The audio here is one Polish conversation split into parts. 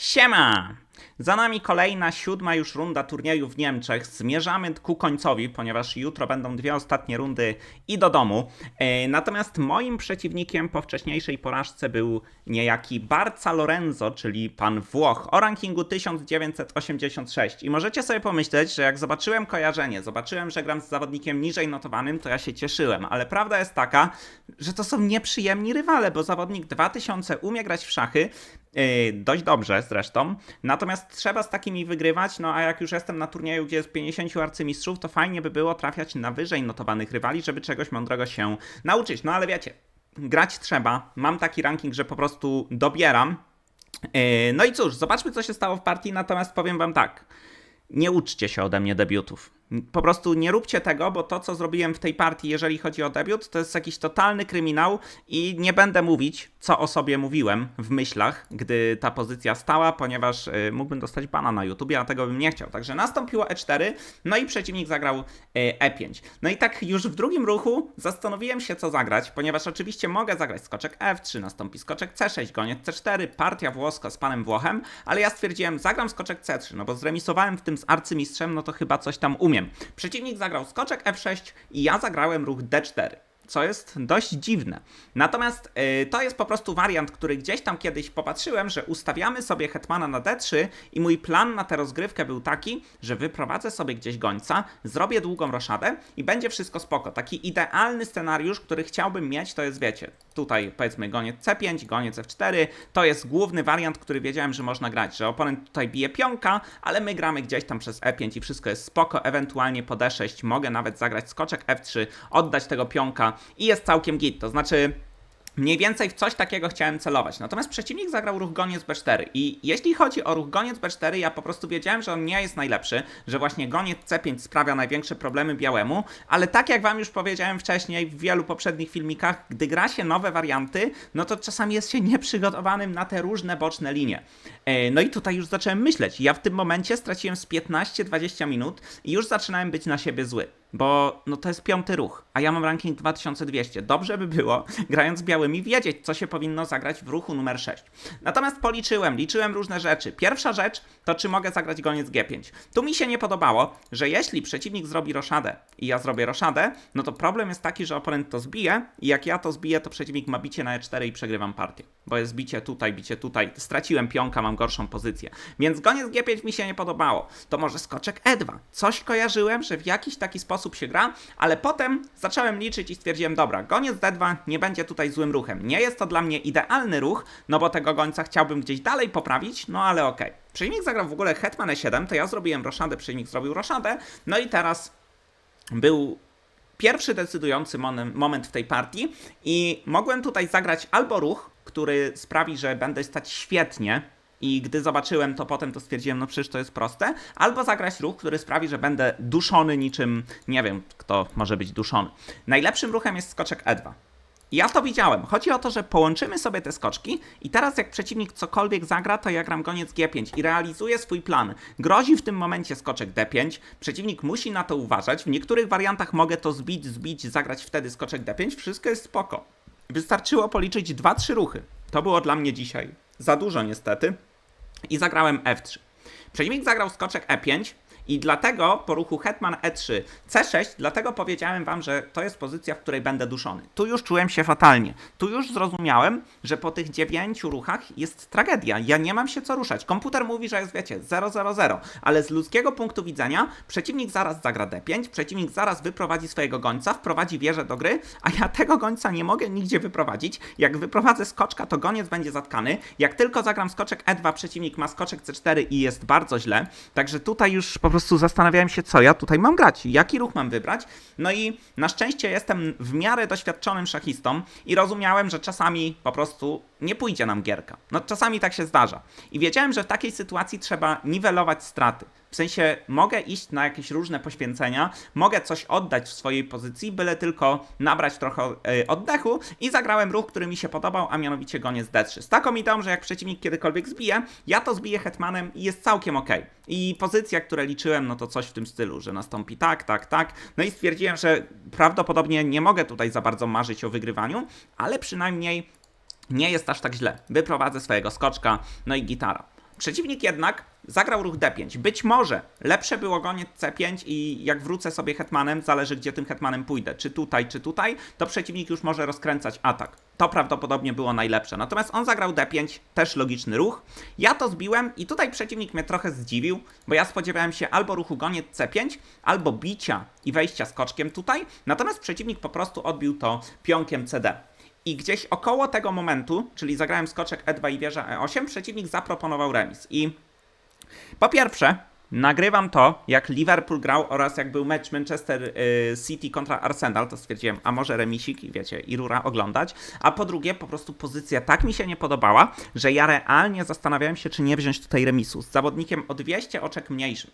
什么？Za nami kolejna, siódma już runda turnieju w Niemczech. Zmierzamy ku końcowi, ponieważ jutro będą dwie ostatnie rundy i do domu. E, natomiast moim przeciwnikiem po wcześniejszej porażce był niejaki Barca Lorenzo, czyli pan Włoch o rankingu 1986. I możecie sobie pomyśleć, że jak zobaczyłem kojarzenie, zobaczyłem, że gram z zawodnikiem niżej notowanym, to ja się cieszyłem. Ale prawda jest taka, że to są nieprzyjemni rywale, bo zawodnik 2000 umie grać w szachy, Yy, dość dobrze zresztą. Natomiast trzeba z takimi wygrywać, no a jak już jestem na turnieju, gdzie jest 50 arcymistrzów, to fajnie by było trafiać na wyżej notowanych rywali, żeby czegoś mądrego się nauczyć. No ale wiecie, grać trzeba. Mam taki ranking, że po prostu dobieram. Yy, no i cóż, zobaczmy co się stało w partii, natomiast powiem wam tak. Nie uczcie się ode mnie debiutów. Po prostu nie róbcie tego, bo to, co zrobiłem w tej partii, jeżeli chodzi o debiut, to jest jakiś totalny kryminał i nie będę mówić, co o sobie mówiłem w myślach, gdy ta pozycja stała, ponieważ y, mógłbym dostać bana na YouTubie, a tego bym nie chciał. Także nastąpiło E4, no i przeciwnik zagrał y, E5. No i tak już w drugim ruchu zastanowiłem się, co zagrać, ponieważ oczywiście mogę zagrać skoczek F3, nastąpi skoczek C6, goniec C4, partia włoska z panem Włochem, ale ja stwierdziłem, zagram skoczek C3, no bo zremisowałem w tym z arcymistrzem, no to chyba coś tam umiem Przeciwnik zagrał skoczek F6 i ja zagrałem ruch D4 co jest dość dziwne. Natomiast yy, to jest po prostu wariant, który gdzieś tam kiedyś popatrzyłem, że ustawiamy sobie hetmana na d3 i mój plan na tę rozgrywkę był taki, że wyprowadzę sobie gdzieś gońca, zrobię długą roszadę i będzie wszystko spoko. Taki idealny scenariusz, który chciałbym mieć, to jest wiecie, tutaj powiedzmy goniec c5, goniec f4, to jest główny wariant, który wiedziałem, że można grać, że oponent tutaj bije pionka, ale my gramy gdzieś tam przez e5 i wszystko jest spoko, ewentualnie po d6 mogę nawet zagrać skoczek f3, oddać tego pionka i jest całkiem git. To znaczy, Mniej więcej w coś takiego chciałem celować. Natomiast przeciwnik zagrał ruch goniec B4 i jeśli chodzi o ruch goniec B4, ja po prostu wiedziałem, że on nie jest najlepszy, że właśnie goniec C5 sprawia największe problemy białemu, ale tak jak wam już powiedziałem wcześniej w wielu poprzednich filmikach, gdy gra się nowe warianty, no to czasami jest się nieprzygotowanym na te różne boczne linie. E, no i tutaj już zacząłem myśleć. Ja w tym momencie straciłem z 15-20 minut i już zaczynałem być na siebie zły bo no to jest piąty ruch, a ja mam ranking 2200. Dobrze by było, grając białymi, wiedzieć, co się powinno zagrać w ruchu numer 6. Natomiast policzyłem, liczyłem różne rzeczy. Pierwsza rzecz to, czy mogę zagrać goniec G5. Tu mi się nie podobało, że jeśli przeciwnik zrobi roszadę i ja zrobię roszadę, no to problem jest taki, że oponent to zbije i jak ja to zbiję, to przeciwnik ma bicie na E4 i przegrywam partię. Bo jest bicie tutaj, bicie tutaj. Straciłem pionka, mam gorszą pozycję. Więc goniec G5 mi się nie podobało. To może skoczek E2. Coś kojarzyłem, że w jakiś taki sposób się gra, ale potem zacząłem liczyć i stwierdziłem, dobra, goniec D2 nie będzie tutaj złym ruchem. Nie jest to dla mnie idealny ruch, no bo tego gońca chciałbym gdzieś dalej poprawić, no ale okej. Okay. Przeciwnik zagrał w ogóle hetman E7, to ja zrobiłem roszadę, przeciwnik zrobił roszadę, no i teraz był pierwszy decydujący moment w tej partii i mogłem tutaj zagrać albo ruch, który sprawi, że będę stać świetnie i gdy zobaczyłem to potem, to stwierdziłem, no przecież to jest proste. Albo zagrać ruch, który sprawi, że będę duszony niczym, nie wiem, kto może być duszony. Najlepszym ruchem jest skoczek E2. Ja to widziałem. Chodzi o to, że połączymy sobie te skoczki i teraz jak przeciwnik cokolwiek zagra, to ja gram goniec G5 i realizuję swój plan. Grozi w tym momencie skoczek D5, przeciwnik musi na to uważać. W niektórych wariantach mogę to zbić, zbić, zagrać wtedy skoczek D5, wszystko jest spoko. Wystarczyło policzyć 2-3 ruchy. To było dla mnie dzisiaj za dużo niestety i zagrałem F3. Przeciwnik zagrał skoczek E5, i dlatego po ruchu Hetman E3, C6, dlatego powiedziałem wam, że to jest pozycja, w której będę duszony. Tu już czułem się fatalnie. Tu już zrozumiałem, że po tych dziewięciu ruchach jest tragedia. Ja nie mam się co ruszać. Komputer mówi, że jest, wiecie, 0, 0, 0, ale z ludzkiego punktu widzenia przeciwnik zaraz zagra D5, przeciwnik zaraz wyprowadzi swojego gońca, wprowadzi wieżę do gry, a ja tego gońca nie mogę nigdzie wyprowadzić. Jak wyprowadzę skoczka, to goniec będzie zatkany. Jak tylko zagram skoczek E2, przeciwnik ma skoczek C4 i jest bardzo źle. Także tutaj już po prostu prostu zastanawiałem się, co ja tutaj mam grać, jaki ruch mam wybrać. No i na szczęście jestem w miarę doświadczonym szachistą i rozumiałem, że czasami po prostu nie pójdzie nam gierka. No czasami tak się zdarza. I wiedziałem, że w takiej sytuacji trzeba niwelować straty. W sensie mogę iść na jakieś różne poświęcenia, mogę coś oddać w swojej pozycji, byle tylko nabrać trochę yy, oddechu i zagrałem ruch, który mi się podobał, a mianowicie goniec D3. Z taką ideą, że jak przeciwnik kiedykolwiek zbije, ja to zbiję hetmanem i jest całkiem ok. I pozycja, które liczyłem, no to coś w tym stylu, że nastąpi tak, tak, tak. No i stwierdziłem, że prawdopodobnie nie mogę tutaj za bardzo marzyć o wygrywaniu, ale przynajmniej nie jest aż tak źle. Wyprowadzę swojego skoczka, no i gitara. Przeciwnik jednak zagrał ruch D5. Być może lepsze było goniec C5 i jak wrócę sobie hetmanem, zależy gdzie tym hetmanem pójdę, czy tutaj, czy tutaj, to przeciwnik już może rozkręcać atak. To prawdopodobnie było najlepsze. Natomiast on zagrał D5, też logiczny ruch. Ja to zbiłem i tutaj przeciwnik mnie trochę zdziwił, bo ja spodziewałem się albo ruchu goniec C5, albo bicia i wejścia skoczkiem tutaj, natomiast przeciwnik po prostu odbił to pionkiem CD. I gdzieś około tego momentu, czyli zagrałem skoczek E2 i wieża E8, przeciwnik zaproponował remis. I po pierwsze, nagrywam to, jak Liverpool grał oraz jak był mecz Manchester y, City kontra Arsenal, to stwierdziłem, a może remisik wiecie, i rura oglądać. A po drugie, po prostu pozycja tak mi się nie podobała, że ja realnie zastanawiałem się, czy nie wziąć tutaj remisu z zawodnikiem o 200 oczek mniejszym.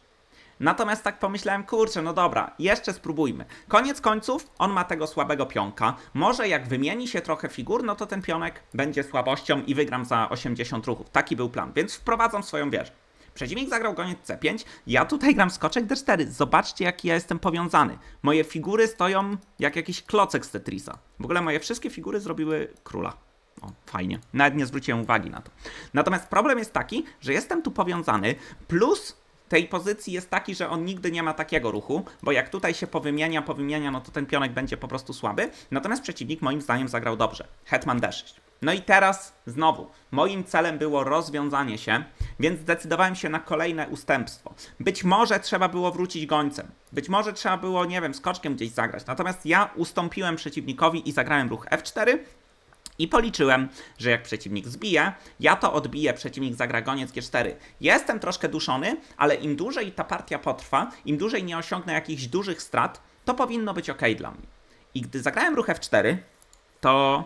Natomiast tak pomyślałem, kurczę, no dobra, jeszcze spróbujmy. Koniec końców, on ma tego słabego pionka. Może jak wymieni się trochę figur, no to ten pionek będzie słabością i wygram za 80 ruchów. Taki był plan, więc wprowadzam swoją wieżę. Przeciwnik zagrał goniec C5, ja tutaj gram skoczek D4. Zobaczcie, jaki ja jestem powiązany. Moje figury stoją jak jakiś klocek z Tetrisa. W ogóle moje wszystkie figury zrobiły króla. O, fajnie. Nawet nie zwróciłem uwagi na to. Natomiast problem jest taki, że jestem tu powiązany, plus tej pozycji jest taki, że on nigdy nie ma takiego ruchu, bo jak tutaj się powymienia, powymienia, no to ten pionek będzie po prostu słaby. Natomiast przeciwnik moim zdaniem zagrał dobrze. Hetman D6. No i teraz znowu, moim celem było rozwiązanie się, więc zdecydowałem się na kolejne ustępstwo. Być może trzeba było wrócić gońcem, być może trzeba było, nie wiem, skoczkiem gdzieś zagrać. Natomiast ja ustąpiłem przeciwnikowi i zagrałem ruch F4, i policzyłem, że jak przeciwnik zbije, ja to odbiję, przeciwnik zagra goniec G4. Jestem troszkę duszony, ale im dłużej ta partia potrwa, im dłużej nie osiągnę jakichś dużych strat, to powinno być ok dla mnie. I gdy zagrałem ruch F4, to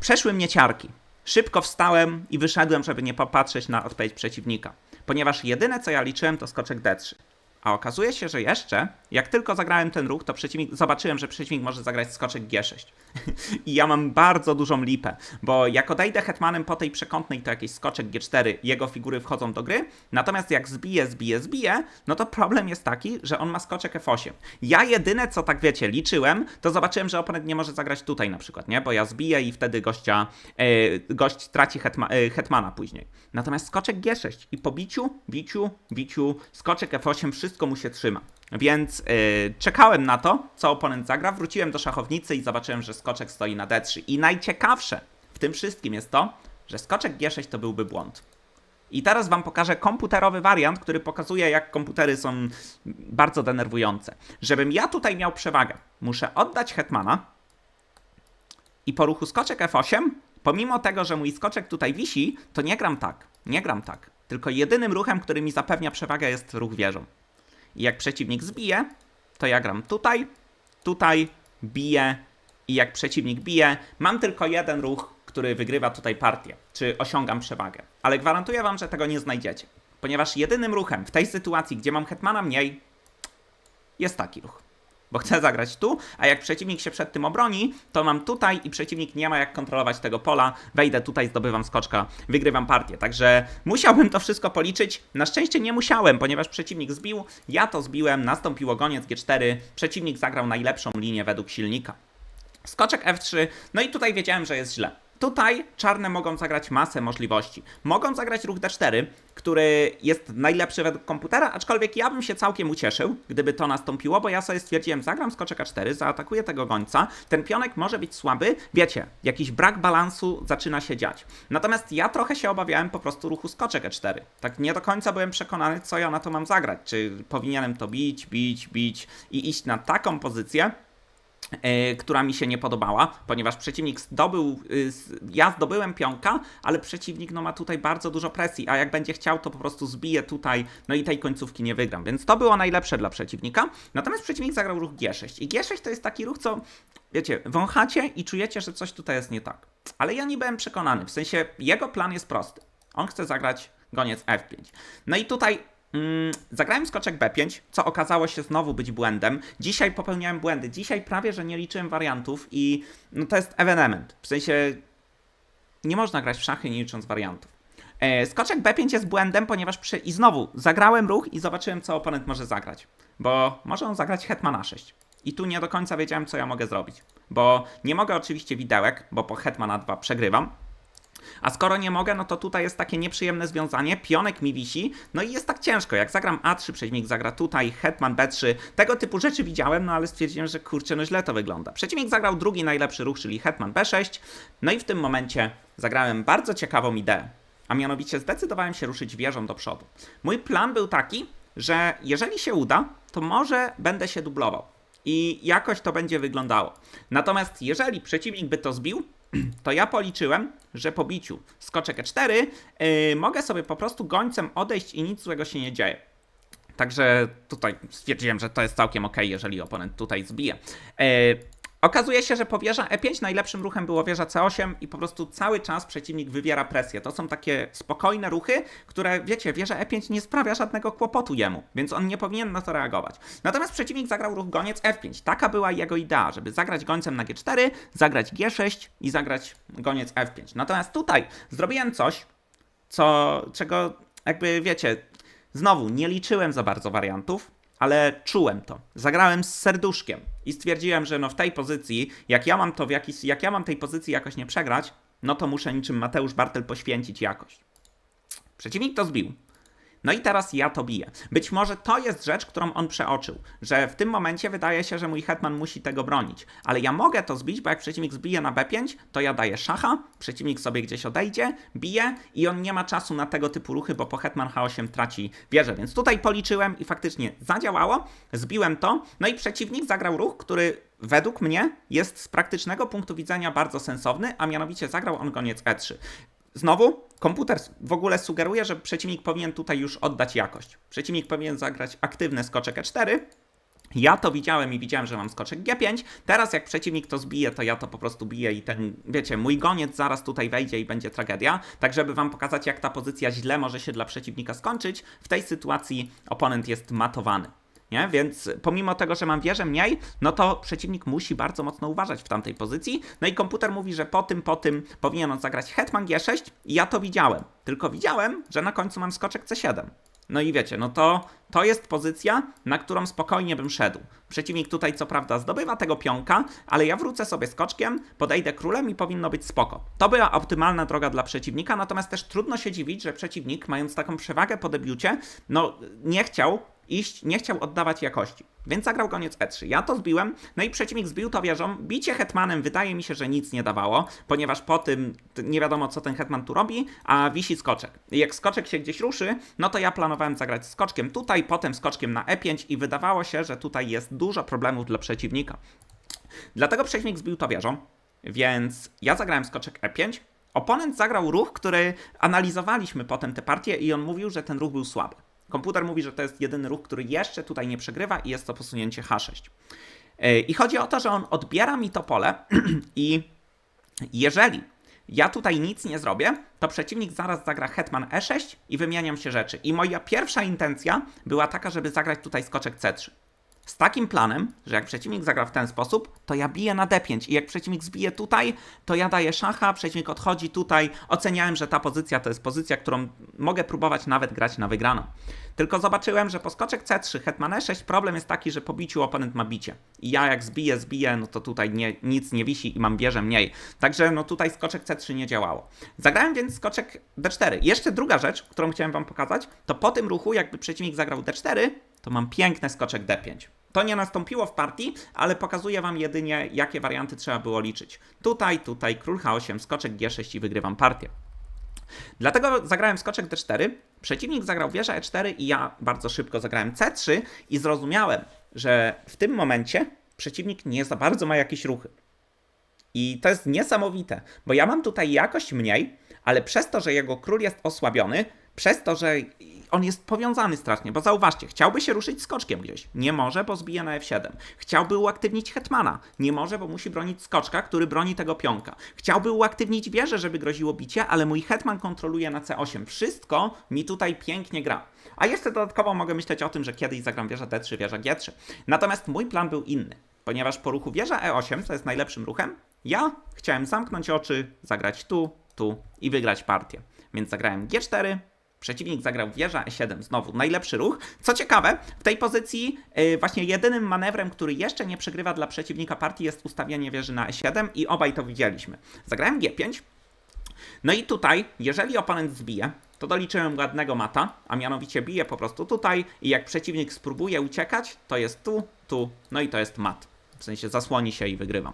przeszły mnie ciarki. Szybko wstałem i wyszedłem, żeby nie popatrzeć na odpowiedź przeciwnika, ponieważ jedyne co ja liczyłem to skoczek D3. A okazuje się, że jeszcze, jak tylko zagrałem ten ruch, to przeciwnik, zobaczyłem, że przeciwnik może zagrać skoczek G6. I ja mam bardzo dużą lipę, bo jak odejdę hetmanem po tej przekątnej, to jakiś skoczek G4, jego figury wchodzą do gry, natomiast jak zbije, zbije, zbije, no to problem jest taki, że on ma skoczek F8. Ja jedyne, co tak wiecie, liczyłem, to zobaczyłem, że oponent nie może zagrać tutaj na przykład, nie? Bo ja zbiję i wtedy gościa, e, gość traci hetma, e, hetmana później. Natomiast skoczek G6 i po biciu, biciu, biciu, skoczek F8, wszystko mu się trzyma. Więc yy, czekałem na to, co oponent zagra, wróciłem do szachownicy i zobaczyłem, że skoczek stoi na D3. I najciekawsze w tym wszystkim jest to, że skoczek G6 to byłby błąd. I teraz wam pokażę komputerowy wariant, który pokazuje, jak komputery są bardzo denerwujące. Żebym ja tutaj miał przewagę, muszę oddać hetmana i po ruchu skoczek F8, pomimo tego, że mój skoczek tutaj wisi, to nie gram tak, nie gram tak. Tylko jedynym ruchem, który mi zapewnia przewagę jest ruch wieżą. I jak przeciwnik zbije, to ja gram tutaj, tutaj, biję i jak przeciwnik bije, mam tylko jeden ruch, który wygrywa tutaj partię, czy osiągam przewagę. Ale gwarantuję wam, że tego nie znajdziecie. Ponieważ jedynym ruchem w tej sytuacji, gdzie mam hetmana mniej, jest taki ruch bo chcę zagrać tu, a jak przeciwnik się przed tym obroni, to mam tutaj i przeciwnik nie ma jak kontrolować tego pola, wejdę tutaj, zdobywam skoczka, wygrywam partię. Także musiałbym to wszystko policzyć. Na szczęście nie musiałem, ponieważ przeciwnik zbił, ja to zbiłem, nastąpiło goniec G4, przeciwnik zagrał najlepszą linię według silnika. Skoczek F3, no i tutaj wiedziałem, że jest źle. Tutaj czarne mogą zagrać masę możliwości. Mogą zagrać ruch D4, który jest najlepszy według komputera, aczkolwiek ja bym się całkiem ucieszył, gdyby to nastąpiło, bo ja sobie stwierdziłem, zagram skoczek A4, zaatakuję tego gońca, ten pionek może być słaby, wiecie, jakiś brak balansu zaczyna się dziać. Natomiast ja trochę się obawiałem po prostu ruchu skoczek E4. Tak nie do końca byłem przekonany, co ja na to mam zagrać. Czy powinienem to bić, bić, bić i iść na taką pozycję, która mi się nie podobała, ponieważ przeciwnik zdobył, y, ja zdobyłem pionka, ale przeciwnik no, ma tutaj bardzo dużo presji, a jak będzie chciał, to po prostu zbije tutaj, no i tej końcówki nie wygram, więc to było najlepsze dla przeciwnika. Natomiast przeciwnik zagrał ruch G6 i G6 to jest taki ruch, co wiecie, wąchacie i czujecie, że coś tutaj jest nie tak. Ale ja nie byłem przekonany, w sensie jego plan jest prosty. On chce zagrać goniec F5. No i tutaj Mm, zagrałem skoczek B5, co okazało się znowu być błędem. Dzisiaj popełniałem błędy. Dzisiaj prawie, że nie liczyłem wariantów i no to jest evenement. W sensie nie można grać w szachy nie licząc wariantów. E, skoczek B5 jest błędem, ponieważ przy... i znowu zagrałem ruch i zobaczyłem, co oponent może zagrać. Bo może on zagrać hetmana 6. I tu nie do końca wiedziałem, co ja mogę zrobić. Bo nie mogę oczywiście widełek, bo po hetmana 2 przegrywam. A skoro nie mogę, no to tutaj jest takie nieprzyjemne związanie, pionek mi wisi, no i jest tak ciężko. Jak zagram A3, przeciwnik zagra tutaj, hetman B3, tego typu rzeczy widziałem, no ale stwierdziłem, że kurczę, no źle to wygląda. Przeciwnik zagrał drugi najlepszy ruch, czyli hetman B6, no i w tym momencie zagrałem bardzo ciekawą ideę. A mianowicie zdecydowałem się ruszyć wieżą do przodu. Mój plan był taki, że jeżeli się uda, to może będę się dublował i jakoś to będzie wyglądało. Natomiast jeżeli przeciwnik by to zbił, to ja policzyłem, że po biciu skoczek E4 yy, mogę sobie po prostu gońcem odejść i nic złego się nie dzieje. Także tutaj stwierdziłem, że to jest całkiem ok, jeżeli oponent tutaj zbije. Yy, Okazuje się, że po wieża E5 najlepszym ruchem było wieża C8 i po prostu cały czas przeciwnik wywiera presję. To są takie spokojne ruchy, które, wiecie, wieża E5 nie sprawia żadnego kłopotu jemu, więc on nie powinien na to reagować. Natomiast przeciwnik zagrał ruch goniec F5. Taka była jego idea, żeby zagrać gońcem na G4, zagrać G6 i zagrać goniec F5. Natomiast tutaj zrobiłem coś, co, czego jakby, wiecie, znowu nie liczyłem za bardzo wariantów, ale czułem to. Zagrałem z serduszkiem i stwierdziłem, że no w tej pozycji, jak ja mam to w jakiś, jak ja mam tej pozycji jakoś nie przegrać, no to muszę niczym Mateusz Bartel poświęcić jakość. Przeciwnik to zbił. No i teraz ja to biję. Być może to jest rzecz, którą on przeoczył, że w tym momencie wydaje się, że mój hetman musi tego bronić. Ale ja mogę to zbić, bo jak przeciwnik zbije na b5, to ja daję szacha, przeciwnik sobie gdzieś odejdzie, bije i on nie ma czasu na tego typu ruchy, bo po hetman h8 traci wieżę. Więc tutaj policzyłem i faktycznie zadziałało, zbiłem to, no i przeciwnik zagrał ruch, który według mnie jest z praktycznego punktu widzenia bardzo sensowny, a mianowicie zagrał on goniec e3. Znowu, komputer w ogóle sugeruje, że przeciwnik powinien tutaj już oddać jakość. Przeciwnik powinien zagrać aktywny skoczek e4. Ja to widziałem i widziałem, że mam skoczek G5. Teraz jak przeciwnik to zbije, to ja to po prostu biję i ten, wiecie, mój goniec zaraz tutaj wejdzie i będzie tragedia. Tak, żeby wam pokazać, jak ta pozycja źle może się dla przeciwnika skończyć, w tej sytuacji oponent jest matowany. Nie? Więc pomimo tego, że mam wieżę mniej, no to przeciwnik musi bardzo mocno uważać w tamtej pozycji. No i komputer mówi, że po tym, po tym powinien on zagrać hetman G6 i ja to widziałem. Tylko widziałem, że na końcu mam skoczek C7. No i wiecie, no to, to jest pozycja, na którą spokojnie bym szedł. Przeciwnik tutaj co prawda zdobywa tego pionka, ale ja wrócę sobie skoczkiem, podejdę królem i powinno być spoko. To była optymalna droga dla przeciwnika, natomiast też trudno się dziwić, że przeciwnik, mając taką przewagę po debiucie, no nie chciał iść, nie chciał oddawać jakości. Więc zagrał koniec E3. Ja to zbiłem, no i przeciwnik zbił to wieżą. Bicie hetmanem wydaje mi się, że nic nie dawało, ponieważ po tym nie wiadomo, co ten hetman tu robi, a wisi skoczek. I jak skoczek się gdzieś ruszy, no to ja planowałem zagrać skoczkiem tutaj, potem skoczkiem na E5 i wydawało się, że tutaj jest dużo problemów dla przeciwnika. Dlatego przeciwnik zbił to wieżą, więc ja zagrałem skoczek E5, Oponent zagrał ruch, który analizowaliśmy potem te partie i on mówił, że ten ruch był słaby. Komputer mówi, że to jest jedyny ruch, który jeszcze tutaj nie przegrywa i jest to posunięcie H6. E, I chodzi o to, że on odbiera mi to pole i jeżeli ja tutaj nic nie zrobię, to przeciwnik zaraz zagra hetman e6 i wymieniam się rzeczy. I moja pierwsza intencja była taka, żeby zagrać tutaj skoczek c3 z takim planem, że jak przeciwnik zagra w ten sposób, to ja biję na d5 i jak przeciwnik zbije tutaj, to ja daję szacha, przeciwnik odchodzi tutaj. Oceniałem, że ta pozycja to jest pozycja, którą mogę próbować nawet grać na wygraną. Tylko zobaczyłem, że po skoczek c3, hetman e6 problem jest taki, że po biciu oponent ma bicie. I ja jak zbiję, zbiję, no to tutaj nie, nic nie wisi i mam bierze mniej. Także no tutaj skoczek c3 nie działało. Zagrałem więc skoczek d4. Jeszcze druga rzecz, którą chciałem wam pokazać, to po tym ruchu jakby przeciwnik zagrał d4, to mam piękny skoczek d5. To nie nastąpiło w partii, ale pokazuję wam jedynie, jakie warianty trzeba było liczyć. Tutaj, tutaj, król h8, skoczek g6 i wygrywam partię. Dlatego zagrałem skoczek d4, przeciwnik zagrał wieża e4 i ja bardzo szybko zagrałem c3 i zrozumiałem, że w tym momencie przeciwnik nie za bardzo ma jakieś ruchy. I to jest niesamowite, bo ja mam tutaj jakość mniej, ale przez to, że jego król jest osłabiony, przez to, że on jest powiązany strasznie, bo zauważcie, chciałby się ruszyć skoczkiem gdzieś. Nie może, bo zbija na F7. Chciałby uaktywnić hetmana. Nie może, bo musi bronić skoczka, który broni tego pionka. Chciałby uaktywnić wieżę, żeby groziło bicie, ale mój hetman kontroluje na C8. Wszystko mi tutaj pięknie gra. A jeszcze dodatkowo mogę myśleć o tym, że kiedyś zagram wieża D3, wieża G3. Natomiast mój plan był inny, ponieważ po ruchu wieża E8, co jest najlepszym ruchem, ja chciałem zamknąć oczy, zagrać tu, tu i wygrać partię. Więc zagrałem G4, Przeciwnik zagrał wieża e7, znowu najlepszy ruch. Co ciekawe, w tej pozycji yy, właśnie jedynym manewrem, który jeszcze nie przegrywa dla przeciwnika partii jest ustawienie wieży na e7 i obaj to widzieliśmy. Zagrałem g5, No i tutaj, jeżeli oponent zbije, to doliczyłem ładnego mata, a mianowicie bije po prostu tutaj i jak przeciwnik spróbuje uciekać, to jest tu, tu, no i to jest mat. W sensie zasłoni się i wygrywam.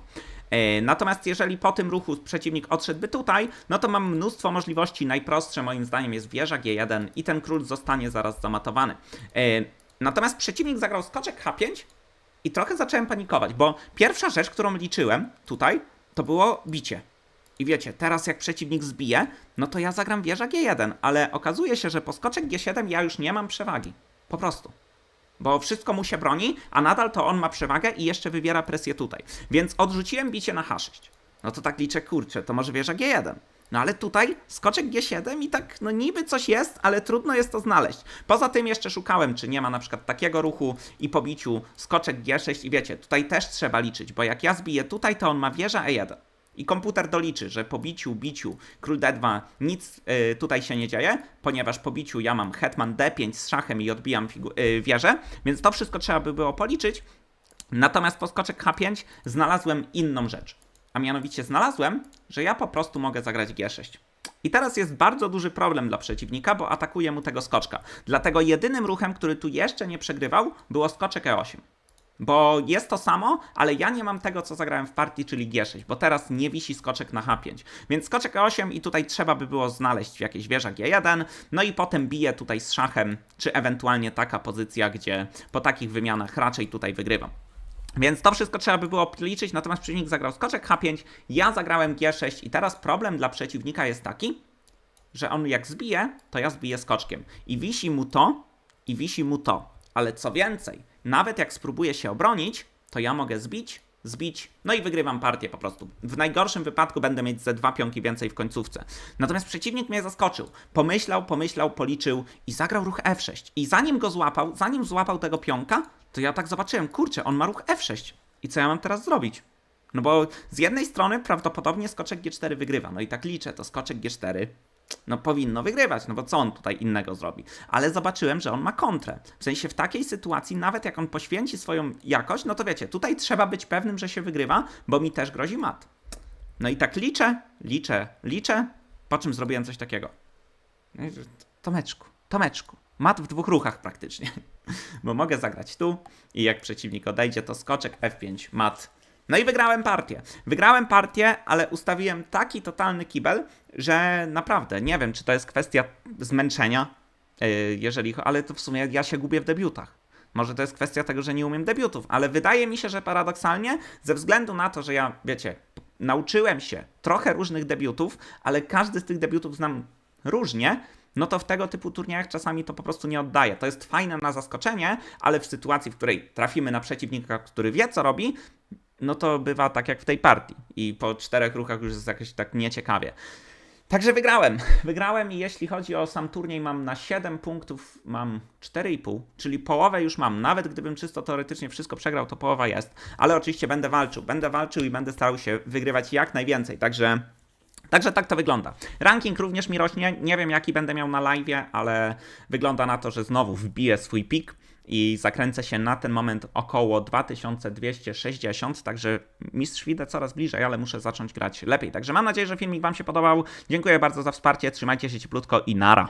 E, Natomiast jeżeli po tym ruchu przeciwnik odszedłby tutaj, no to mam mnóstwo możliwości. Najprostsze moim zdaniem jest wieża G1 i ten król zostanie zaraz zamatowany. E, Natomiast przeciwnik zagrał skoczek H5 i trochę zacząłem panikować, bo pierwsza rzecz, którą liczyłem tutaj, to było bicie. I wiecie, teraz jak przeciwnik zbije, no to ja zagram wieża G1, ale okazuje się, że po skoczek G7 ja już nie mam przewagi. Po prostu. Bo wszystko mu się broni, a nadal to on ma przewagę i jeszcze wywiera presję tutaj. Więc odrzuciłem bicie na H6. No to tak liczę, kurczę, to może wieża G1. No ale tutaj skoczek G7 i tak, no niby coś jest, ale trudno jest to znaleźć. Poza tym jeszcze szukałem, czy nie ma na przykład takiego ruchu i po biciu skoczek G6 i wiecie, tutaj też trzeba liczyć, bo jak ja zbiję tutaj, to on ma wieża E1. I komputer doliczy, że po biciu, biciu, król D2 nic y, tutaj się nie dzieje, ponieważ po biciu ja mam hetman D5 z szachem i odbijam y, wieżę, więc to wszystko trzeba by było policzyć. Natomiast po skoczek H5 znalazłem inną rzecz. A mianowicie znalazłem, że ja po prostu mogę zagrać G6. I teraz jest bardzo duży problem dla przeciwnika, bo atakuje mu tego skoczka. Dlatego jedynym ruchem, który tu jeszcze nie przegrywał, było skoczek E8. Bo jest to samo, ale ja nie mam tego, co zagrałem w partii, czyli G6, bo teraz nie wisi skoczek na H5. Więc skoczek E8 i tutaj trzeba by było znaleźć jakieś wieża G1, no i potem bije tutaj z szachem, czy ewentualnie taka pozycja, gdzie po takich wymianach raczej tutaj wygrywam. Więc to wszystko trzeba by było policzyć, natomiast przeciwnik zagrał skoczek H5, ja zagrałem G6 i teraz problem dla przeciwnika jest taki, że on jak zbije, to ja zbiję skoczkiem. I wisi mu to, i wisi mu to. Ale co więcej, nawet jak spróbuję się obronić, to ja mogę zbić, zbić, no i wygrywam partię po prostu. W najgorszym wypadku będę mieć ze dwa pionki więcej w końcówce. Natomiast przeciwnik mnie zaskoczył. Pomyślał, pomyślał, policzył i zagrał ruch F6. I zanim go złapał, zanim złapał tego pionka, to ja tak zobaczyłem, kurczę, on ma ruch F6. I co ja mam teraz zrobić? No bo z jednej strony prawdopodobnie skoczek G4 wygrywa. No i tak liczę, to skoczek G4 no powinno wygrywać, no bo co on tutaj innego zrobi? Ale zobaczyłem, że on ma kontrę. W sensie w takiej sytuacji, nawet jak on poświęci swoją jakość, no to wiecie, tutaj trzeba być pewnym, że się wygrywa, bo mi też grozi mat. No i tak liczę, liczę, liczę, po czym zrobiłem coś takiego. No Tomeczku, Tomeczku, mat w dwóch ruchach praktycznie. Bo mogę zagrać tu i jak przeciwnik odejdzie, to skoczek F5, mat. No i wygrałem partię. Wygrałem partię, ale ustawiłem taki totalny kibel, że naprawdę nie wiem, czy to jest kwestia zmęczenia, yy, jeżeli, ale to w sumie ja się gubię w debiutach. Może to jest kwestia tego, że nie umiem debiutów, ale wydaje mi się, że paradoksalnie, ze względu na to, że ja, wiecie, nauczyłem się trochę różnych debiutów, ale każdy z tych debiutów znam różnie, no to w tego typu turniejach czasami to po prostu nie oddaje. To jest fajne na zaskoczenie, ale w sytuacji, w której trafimy na przeciwnika, który wie, co robi, no to bywa tak jak w tej partii. I po czterech ruchach już jest jakoś tak nieciekawie. Także wygrałem. Wygrałem i jeśli chodzi o sam turniej, mam na 7 punktów, mam 4,5, czyli połowę już mam. Nawet gdybym czysto teoretycznie wszystko przegrał, to połowa jest. Ale oczywiście będę walczył. Będę walczył i będę starał się wygrywać jak najwięcej. Także. Także tak to wygląda. Ranking również mi rośnie. Nie wiem, jaki będę miał na live, ale wygląda na to, że znowu wbiję swój pik i zakręcę się na ten moment około 2260, także mistrz widzę coraz bliżej, ale muszę zacząć grać lepiej. Także mam nadzieję, że filmik Wam się podobał. Dziękuję bardzo za wsparcie, trzymajcie się cieplutko i nara.